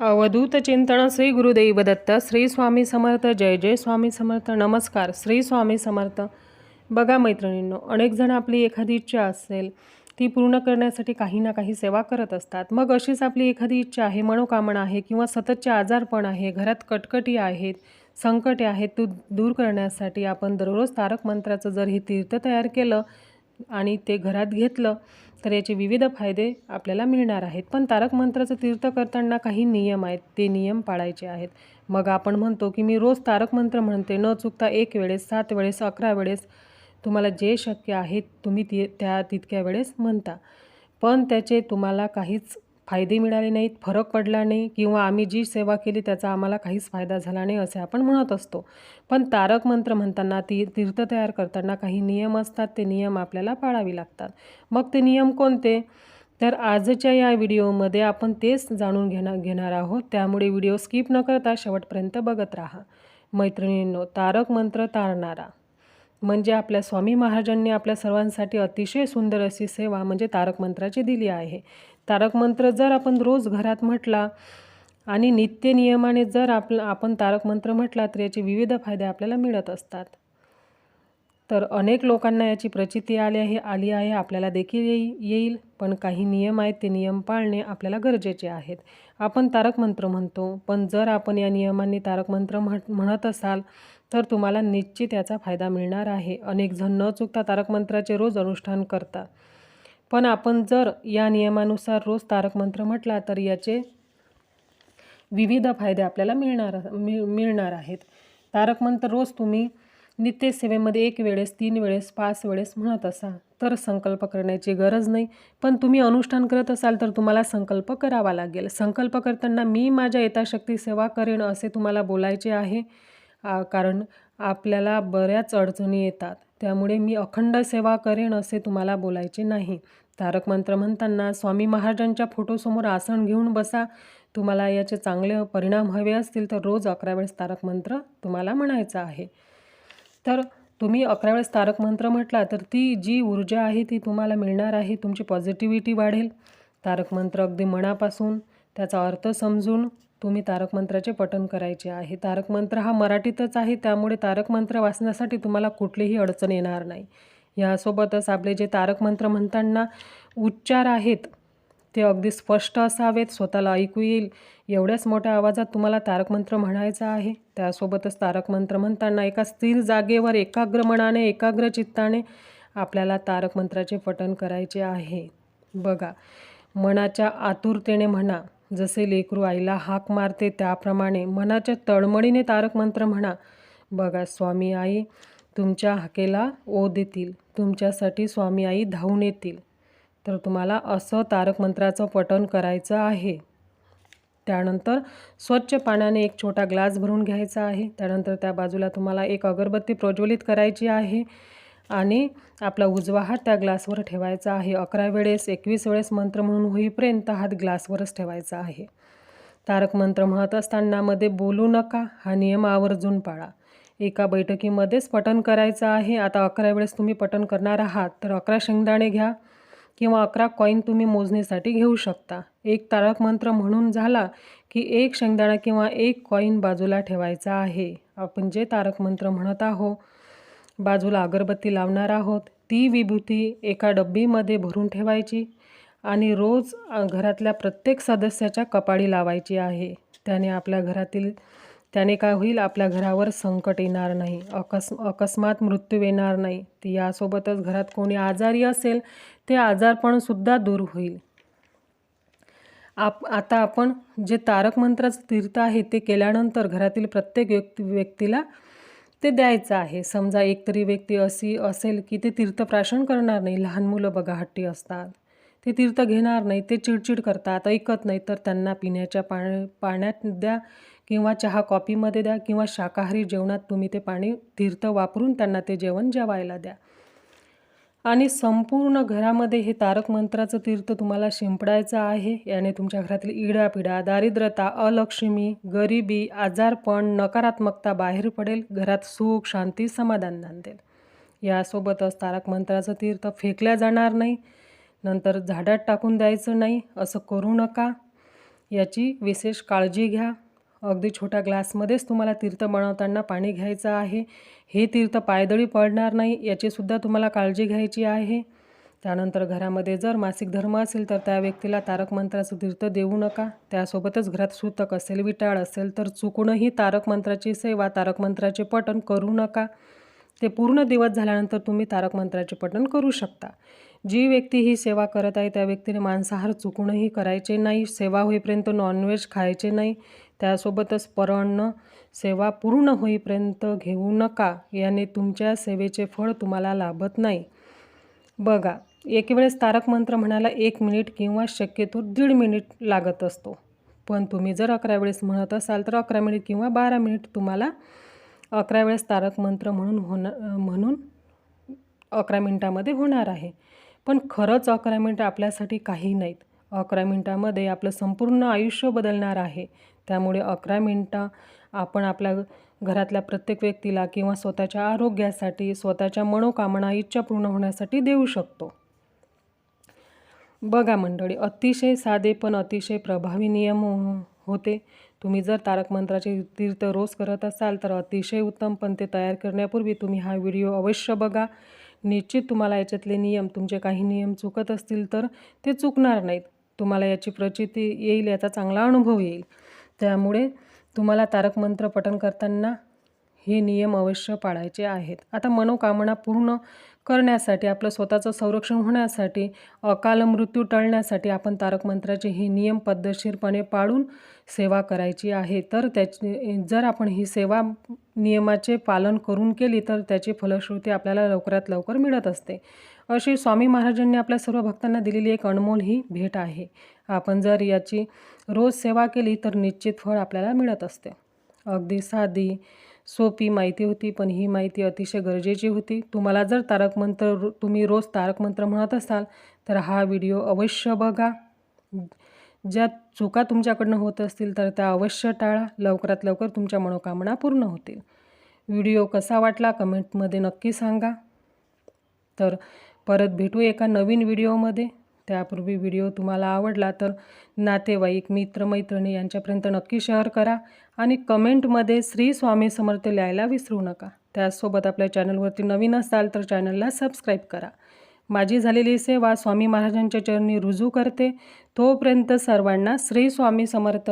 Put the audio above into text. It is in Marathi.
अवधूत चिंतन श्री गुरुदेव दत्त श्री स्वामी समर्थ जय जय स्वामी समर्थ नमस्कार श्री स्वामी समर्थ. बघा मैत्रिणींनो अनेक जण आपली एखादी इच्छा असेल ती पूर्ण करण्यासाठी काही ना काही सेवा करत असतात. मग अशीच आपली एखादी इच्छा आहे मनोकामना आहे किंवा सततचे आजारपण आहे घरात कटकटी आहेत संकटे आहेत तू दूर करण्यासाठी आपण दररोज तारक मंत्राचं जर हे तीर्थ तयार केलं आणि ते घरात घेतलं तर याचे विविध फायदे आपल्याला मिळणार आहेत. पण तारक मंत्राचं तीर्थ करताना काही नियम आहेत. ते नियम पाळायचे आहेत. मग आपण म्हणतो की मी रोज तारक मंत्र म्हणते. न चुकता एक वेळेस सात वेळेस अकरा वेळेस तुम्हाला जे शक्य आहे तुम्ही ती त्या तितक्या वेळेस म्हणता. पण त्याचे तुम्हाला काहीच फायदे मिळाले नाहीत फरक पडला नाही किंवा आम्ही जी सेवा केली त्याचा आम्हाला काहीच फायदा झाला नाही असे आपण म्हणत असतो. पण तारक मंत्र म्हणताना ती तीर्थ तयार करताना काही नियम असतात ते नियम आपल्याला पाळावे लागतात. मग ते नियम कोणते? तर आजच्या या व्हिडिओमध्ये आपण तेच जाणून घेणार घेणार आहोत. त्यामुळे व्हिडिओ स्किप न करता शेवटपर्यंत बघत राहा. मैत्रिणींनो तारक मंत्र तारणारा. म्हणजे आपल्या स्वामी महाराजांनी आपल्या सर्वांसाठी अतिशय सुंदर अशी सेवा म्हणजे तारक मंत्राची दिली आहे. तारक मंत्र जर आपण रोज घरात म्हटला आणि नित्य नियमाने जर आपलं आपण तारक मंत्र म्हटला तर याचे विविध फायदे आपल्याला मिळत असतात. तर अनेक लोकांना याची प्रचिती आली आहे आली आहे आपल्याला देखील येई येईल. पण काही नियम आहेत ते नियम पाळणे आपल्याला गरजेचे आहेत. आपण तारक मंत्र म्हणतो पण जर आपण या नियमांनी तारक मंत्र म्हणत असाल तर तुम्हाला निश्चित याचा फायदा मिळणार आहे. अनेक जण न चुकता तारक मंत्राचे रोज अनुष्ठान करतात. पण आपण जर या नियमानुसार रोज तारक मंत्र म्हटला तर याचे विविध फायदे आपल्याला मिळणार मिळ मिळणार आहेत. तारक मंत्र रोज तुम्ही नित्यसेवेमध्ये एक वेळेस तीन वेळेस पाच वेळेस म्हणत असाल तर संकल्प करण्याची गरज नाही. पण तुम्ही अनुष्ठान करत असाल तर तुम्हाला संकल्प करावा लागेल. संकल्प करताना मी माझ्या यथाशक्ती सेवा करेन असे तुम्हाला बोलायचे आहे. कारण आपल्याला बऱ्याच अडचणी येतात. त्यामुळे मी अखंड सेवा करेन असे तुम्हाला बोलायचे नाही. तारक मंत्र म्हणताना स्वामी महाराजांच्या फोटोसमोर आसन घेऊन बसा. तुम्हाला याचे चांगले परिणाम हवे असतील तर रोज अकरा वेळेस तारक मंत्र तुम्हाला म्हणायचं आहे. तर तुम्ही अकरा वेळेस तारक मंत्र म्हटला तर ती जी ऊर्जा आहे ती तुम्हाला मिळणार आहे. तुमची पॉझिटिव्हिटी वाढेल. तारक मंत्र अगदी मनापासून त्याचा अर्थ समजून तुम्ही तारक मंत्राचे पठण करायचे आहे. तारक मंत्र हा मराठीतच आहे. त्यामुळे तारक मंत्र वाचण्यासाठी तुम्हाला कुठलीही अडचण येणार नाही. यासोबतच आपले जे तारक मंत्र म्हणताना उच्चार आहेत ते अगदी स्पष्ट असावेत. स्वतःला ऐकू येईल. एवढ्याच मोठ्या आवाजात तुम्हाला तारक मंत्र आहे. त्यासोबतच तारक मंत्र म्हणताना एका स्थिर जागेवर एकाग्र मनाने एकाग्र चित्ताने आपल्याला तारक मंत्राचे पठण करायचे आहे. बघा मनाच्या आतुरतेने म्हणा जसे लेकरू आईला हाक मारते त्याप्रमाणे मनाच्या तळमळीने तारक मंत्र म्हणा. बघा स्वामी आई तुमच्या हाकेला ओ देतील. तुमच्यासाठी स्वामी आई धावून येतील. तर तुम्हाला असं तारक मंत्राचं पठण करायचं आहे. त्यानंतर स्वच्छ पाण्याने एक छोटा ग्लास भरून घ्यायचा आहे. त्यानंतर त्या बाजूला तुम्हाला एक अगरबत्ती प्रज्वलित करायची आहे आणि आपला उजवा हात त्या ग्लासवर ठेवायचा आहे. अकरा वेळेस एकवीस वेळेस मंत्र म्हणून होईपर्यंत हात ग्लासवरच ठेवायचा आहे. तारक मंत्र म्हणत असताना मध्ये बोलू नका. हा नियम आवर्जून पाळा. एका बैठकीमध्येच पटन करायचं आहे. आता अकरा वेळेस तुम्ही पटन करणार आहात. तर अकरा शेंगदाणे घ्या किंवा अकरा कॉईन तुम्ही मोजणीसाठी घेऊ शकता. एक तारक मंत्र म्हणून झाला की एक शेंगदाणा किंवा एक कॉईन बाजूला ठेवायचा आहे. आपण जे तारक मंत्र म्हणत आहोत बाजूला अगरबत्ती लावणार आहोत ती विभूती एका डब्बीमध्ये भरून ठेवायची आणि रोज घरातल्या प्रत्येक सदस्याच्या कपाळी लावायची आहे. त्याने आपल्या घरातील त्याने काय होईल? आपल्या घरावर संकट येणार नाही. अकस् अकस्मात मृत्यू येणार नाही. ती यासोबतच घरात कोणी आजारी असेल ते आजारपणसुद्धा दूर होईल. आप आता आपण जे तारक मंत्राचं तीर्थ आहे ते केल्यानंतर घरातील प्रत्येक व्यक्ती व्यक्तीला ते द्यायचं आहे. समजा एक तरी व्यक्ती अशी असेल की ते तीर्थप्राशन करणार नाही. लहान मुलं बघा हट्टी असतात. ते तीर्थ घेणार नाही. ते चिडचिड करतात ऐकत नाही. तर त्यांना पिण्याच्या पाण्या पाण्यात द्या. किंवा चहा कॉफीमध्ये द्या किंवा शाकाहारी जेवणात तुम्ही ते पाणी तीर्थ वापरून त्यांना ते जेवण जेवायला द्या. आणि संपूर्ण घरामध्ये हे तारक मंत्राचं तीर्थ तुम्हाला शिंपडायचं आहे. याने तुमच्या घरातील इडापिडा दारिद्रता अलक्ष्मी गरिबी आजारपण नकारात्मकता बाहेर पडेल. घरात सुख शांती समाधान नांदेल. यासोबतच तारक मंत्राचं तीर्थ फेकल्या जाणार नाही. नंतर झाडात टाकून द्यायचं नाही. असं करू नका. याची विशेष काळजी घ्या. अगदी छोट्या ग्लासमध्येच तुम्हाला तीर्थ बनवताना पाणी घ्यायचं आहे. हे तीर्थ पायदळी पडणार नाही याचीसुद्धा तुम्हाला काळजी घ्यायची आहे. त्यानंतर घरामध्ये जर मासिक धर्म असेल तर त्या व्यक्तीला तारक मंत्राचं तीर्थ देऊ नका. त्यासोबतच घरात सूतक असेल विटाळ असेल तर चुकूनही तारक मंत्राची सेवा तारक मंत्राचे पठण करू नका. ते पूर्ण दिवस झाल्यानंतर तुम्ही तारक मंत्राचे पठण करू शकता. जी व्यक्ती ही सेवा करत आहे त्या व्यक्तीने मांसाहार चुकूनही करायचे नाही सेवा होईपर्यंत नॉनव्हेज खायचे नाही. त्यासोबतच परण सेवा पूर्ण होईपर्यंत घेऊ नका. याने तुमच्या सेवेचे फळ तुम्हाला लाभत नाही. बघा एक वेळेस तारक मंत्र म्हणायला एक मिनिट किंवा शक्यतो दीड मिनिट लागत असतो. पण तुम्ही जर अकरा वेळेस म्हणत असाल तर अकरा मिनिट किंवा बारा मिनिट तुम्हाला अकरा वेळेस तारक मंत्र म्हणून होणार म्हणून अकरा मिनिटामध्ये होणार आहे. पण खरंच अकरा मिनिटं आपल्यासाठी काही नाहीत. अकरा मिनटामध्ये आपलं संपूर्ण आयुष्य बदलणार आहे. त्यामुळे अकरा मिनटं आपण आपल्या घरातल्या प्रत्येक व्यक्तीला किंवा स्वतःच्या आरोग्यासाठी स्वतःच्या मनोकामना इच्छा पूर्ण होण्यासाठी देऊ शकतो. बघा मंडळी अतिशय साधे पण अतिशय प्रभावी नियम हो- होते. तुम्ही जर तारक मंत्राचे तीर्थ रोज करत असाल तर अतिशय उत्तम पण ते तयार करण्यापूर्वी तुम्ही हा व्हिडिओ अवश्य बघा. निश्चित तुम्हाला याच्यातले नियम तुमचे काही नियम चुकत असतील तर ते चुकणार नाहीत. तुम्हाला याची प्रचिती येईल याचा चांगला अनुभव येईल. त्यामुळे तुम्हाला तारक मंत्र पठण करताना हे नियम अवश्य पाळायचे आहेत. आता मनोकामना पूर्ण करण्यासाठी आपलं स्वतःचं संरक्षण होण्यासाठी अकाल मृत्यू टळण्यासाठी आपण तारक मंत्राचे हे नियम पद्धतशीरपणे पाळून सेवा करायची आहे. तर त्याची जर आपण ही सेवा नियमाचे पालन करून केली तर त्याची फलश्रुती आपल्याला लवकरात लवकर मिळत असते. अशी स्वामी महाराजांनी आपल्या सर्व भक्तांना दिलेली एक अनमोल ही भेट आहे. आपण जर याची रोज सेवा केली तर निश्चित फळ आपल्याला मिळत असते. अगदी साधी सोपी माहिती होती पण ही माहिती अतिशय गरजेची होती. तुम्हाला जर तारक मंत्र तुम्ही रोज तारक मंत्र म्हणत असाल तर हा व्हिडिओ अवश्य बघा. ज्या चुका तुमच्याकडनं होत असतील तर त्या अवश्य टाळा. लवकरात लवकर तुमच्या मनोकामना पूर्ण होतील. व्हिडिओ कसा वाटला कमेंटमध्ये नक्की सांगा. तर परत भेटू एका नवीन व्हिडिओमध्ये. त्यापूर्वी व्हिडिओ तुम्हाला आवडला तर नातेवाईक मित्रमैत्रिणी यांच्यापर्यंत नक्की शेअर करा आणि कमेंटमध्ये श्री स्वामी समर्थ लिहायला विसरू नका. त्याचसोबत आपल्या चॅनलवरती नवीन असाल तर चॅनलला सबस्क्राईब करा. माझी झालेली सेवा स्वामी महाराजांच्या चरणी रुजू करते. तोपर्यंत सर्वांना श्री स्वामी समर्थ.